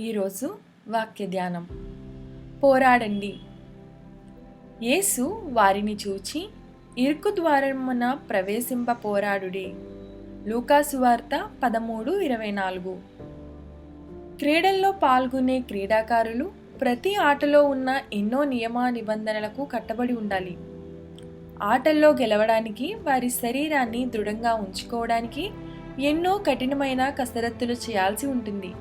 ఈరోజు వాక్య ధ్యానం. పోరాడండి. యేసు వారిని చూచి ఇరుకు ద్వారమున ప్రవేశింప పోరాడుడి. లూకాసు వార్త పదమూడు ఇరవై నాలుగు. క్రీడల్లో పాల్గొనే క్రీడాకారులు ప్రతి ఆటలో ఉన్న ఎన్నో నియమ నిబంధనలకు కట్టబడి ఉండాలి. ఆటల్లో గెలవడానికి వారి శరీరాన్ని దృఢంగా ఉంచుకోవడానికి ఎన్నో కఠినమైన కసరత్తులు చేయాల్సి ఉంటుంది.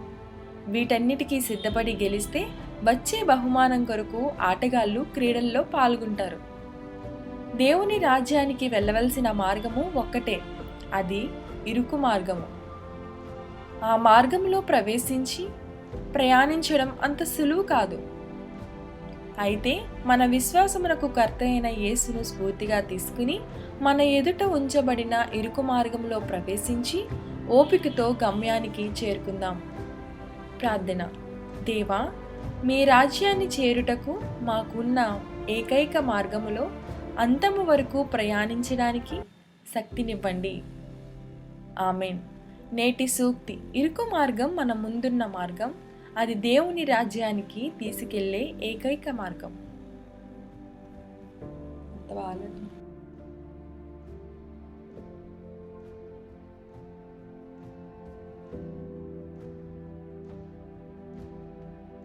వీటన్నిటికీ సిద్ధపడి గెలిస్తే వచ్చే బహుమానం కొరకు ఆటగాళ్ళు క్రీడల్లో పాల్గొంటారు. దేవుని రాజ్యానికి వెళ్ళవలసిన మార్గము ఒక్కటే అది ఇరుకు మార్గము. ఆ మార్గంలో ప్రవేశించి ప్రయాణించడం అంత సులువు కాదు. అయితే మన విశ్వాసమునకు కర్త అయిన యేసును స్ఫూర్తిగా తీసుకుని మన ఎదుట ఉంచబడిన ఇరుకు మార్గంలో ప్రవేశించి ఓపికతో గమ్యానికి చేరుకుందాం. ప్రార్థన. దేవా మీ రాజ్యాన్ని చేరుటకు మాకున్న ఏకైక మార్గములో అంతము వరకు ప్రయాణించడానికి శక్తినివ్వండి. ఆమెన్. నేటి సూక్తి. ఇరుకు మార్గం మన ముందున్న మార్గం. అది దేవుని రాజ్యానికి తీసుకెళ్ళే ఏకైక మార్గం. వాళ్ళని